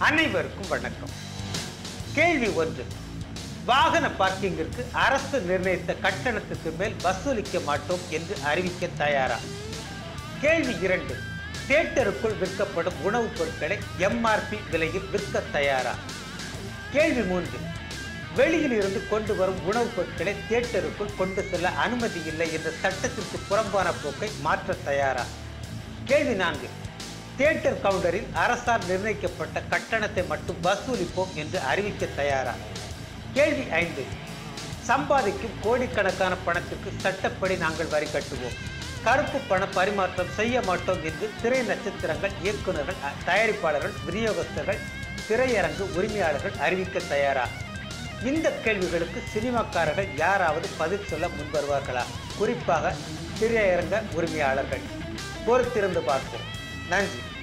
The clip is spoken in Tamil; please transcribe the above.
அனைவருக்கும் வணக்கம். கேள்வி ஒன்று. வாகன பார்க்கிங்கிற்கு அரசு நிர்ணயித்த கட்டணத்துக்கு மேல் வசூலிக்க மாட்டோம் என்று அறிவிக்க தயாரா? கேள்வி இரண்டு. தியேட்டருக்குள் விற்கப்படும் உணவுப் பொருட்களை எம்ஆர்பி விலையில் விற்க தயாரா? கேள்வி மூன்று. வெளியில் இருந்து கொண்டு வரும் உணவுப் பொருட்களை தியேட்டருக்குள் கொண்டு செல்ல அனுமதி இல்லை என்ற சட்டத்திற்கு புறம்பான போக்கை மாற்ற தயாரா? கேள்வி நான்கு. தியேட்டர் கவுண்டரில் அரசால் நிர்ணயிக்கப்பட்ட கட்டணத்தை மட்டும் வசூலிப்போம் என்று அறிவிக்க தயாரா? கேள்வி ஐந்து. சம்பாதிக்கும் கோடிக்கணக்கான பணத்திற்கு சட்டப்படி நாங்கள் வரி கட்டுவோம். கருப்பு பண பரிமாற்றம் செய்ய மாட்டோம் என்று திரை நட்சத்திரங்கள் இயக்குநர்கள் தயாரிப்பாளர்கள் விநியோகஸ்தர்கள் திரையரங்கு உரிமையாளர்கள் அறிவிக்க தயாரா? இந்த கேள்விகளுக்கு சினிமாக்காரர்கள் யாராவது பதில் சொல்ல முன்வருவார்களா? குறிப்பாக திரையரங்க உரிமையாளர்கள். பொறுத்திருந்து பார்ப்போம். Nancy.